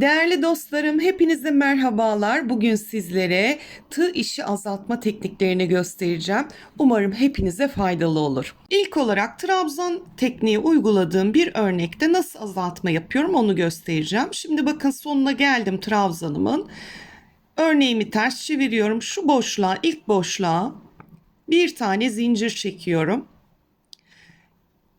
Değerli dostlarım, hepinize merhabalar. Bugün sizlere tığ işi azaltma tekniklerini göstereceğim. Umarım hepinize faydalı olur. İlk olarak trabzan tekniği uyguladığım bir örnekte nasıl azaltma yapıyorum onu göstereceğim. Şimdi bakın sonuna geldim trabzanımın. Örneğimi ters çeviriyorum. Şu boşluğa, ilk boşluğa bir tane zincir çekiyorum.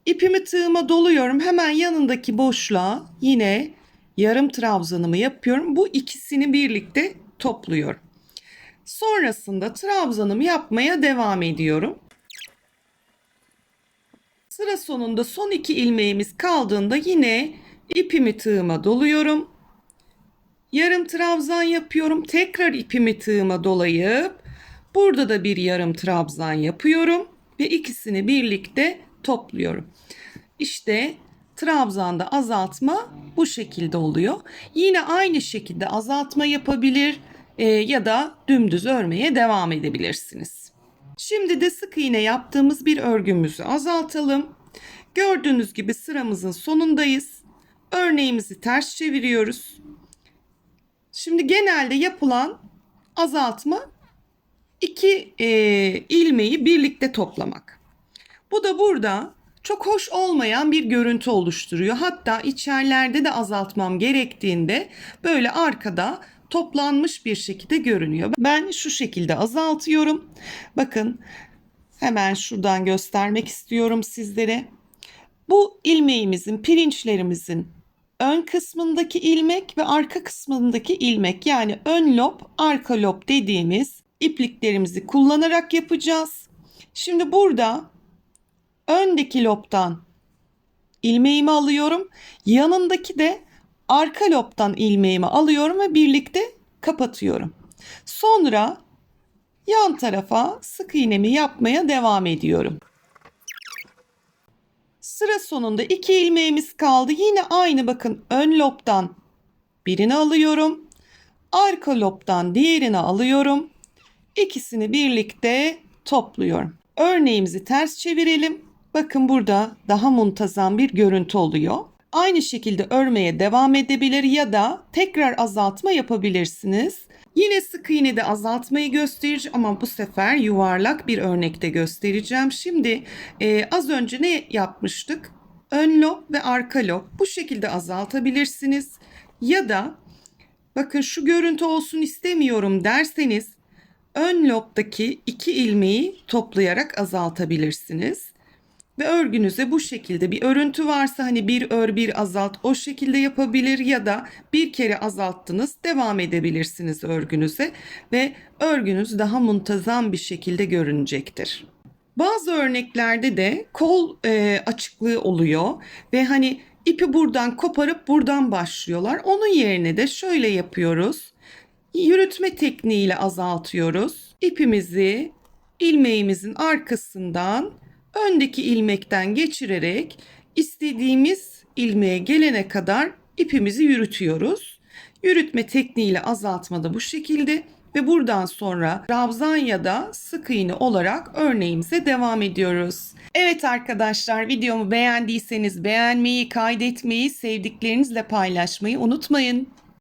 İpimi tığıma doluyorum. Hemen yanındaki boşluğa yine yarım trabzanımı yapıyorum. Bu ikisini birlikte topluyorum. Sonrasında trabzanımı yapmaya devam ediyorum. Sıra sonunda son iki ilmeğimiz kaldığında yine ipimi tığıma doluyorum. Yarım trabzan yapıyorum. Tekrar ipimi tığıma dolayıp burada da bir yarım trabzan yapıyorum ve ikisini birlikte topluyorum. İşte trabzanda azaltma bu şekilde oluyor. Yine aynı şekilde azaltma yapabilir e, ya da dümdüz örmeye devam edebilirsiniz. Şimdi de sık iğne yaptığımız bir örgümüzü azaltalım. Gördüğünüz gibi sıramızın sonundayız. Örneğimizi ters çeviriyoruz. Şimdi genelde yapılan azaltma iki e, ilmeği birlikte toplamak. Bu da burada çok hoş olmayan bir görüntü oluşturuyor. Hatta içerlerde de azaltmam gerektiğinde böyle arkada toplanmış bir şekilde görünüyor. Ben şu şekilde azaltıyorum. Bakın hemen şuradan göstermek istiyorum sizlere. Bu ilmeğimizin, pirinçlerimizin ön kısmındaki ilmek ve arka kısmındaki ilmek yani ön lob, arka lob dediğimiz ipliklerimizi kullanarak yapacağız. Şimdi burada öndeki lobdan ilmeğimi alıyorum. Yanındaki de arka lobdan ilmeğimi alıyorum ve birlikte kapatıyorum. Sonra yan tarafa sık iğnemi yapmaya devam ediyorum. Sıra sonunda iki ilmeğimiz kaldı. Yine aynı bakın ön lobdan birini alıyorum. Arka lobdan diğerini alıyorum. İkisini birlikte topluyorum. Örneğimizi ters çevirelim. Bakın burada daha muntazam bir görüntü oluyor. Aynı şekilde örmeye devam edebilir ya da tekrar azaltma yapabilirsiniz. Yine sık iğne de azaltmayı göstereceğim ama bu sefer yuvarlak bir örnekte göstereceğim. Şimdi e, az önce ne yapmıştık? Ön lob ve arka lob bu şekilde azaltabilirsiniz. Ya da bakın şu görüntü olsun istemiyorum derseniz ön lobdaki iki ilmeği toplayarak azaltabilirsiniz. Ve örgünüze bu şekilde bir örüntü varsa hani bir ör bir azalt o şekilde yapabilir ya da bir kere azalttınız devam edebilirsiniz örgünüze ve örgünüz daha muntazam bir şekilde görünecektir. Bazı örneklerde de kol e, açıklığı oluyor ve hani ipi buradan koparıp buradan başlıyorlar. Onun yerine de şöyle yapıyoruz. Yürütme tekniğiyle azaltıyoruz. İpimizi ilmeğimizin arkasından öndeki ilmekten geçirerek istediğimiz ilmeğe gelene kadar ipimizi yürütüyoruz. Yürütme tekniğiyle azaltma da bu şekilde ve buradan sonra trabzan ya da sık iğne olarak örneğimize devam ediyoruz. Evet arkadaşlar videomu beğendiyseniz beğenmeyi, kaydetmeyi, sevdiklerinizle paylaşmayı unutmayın.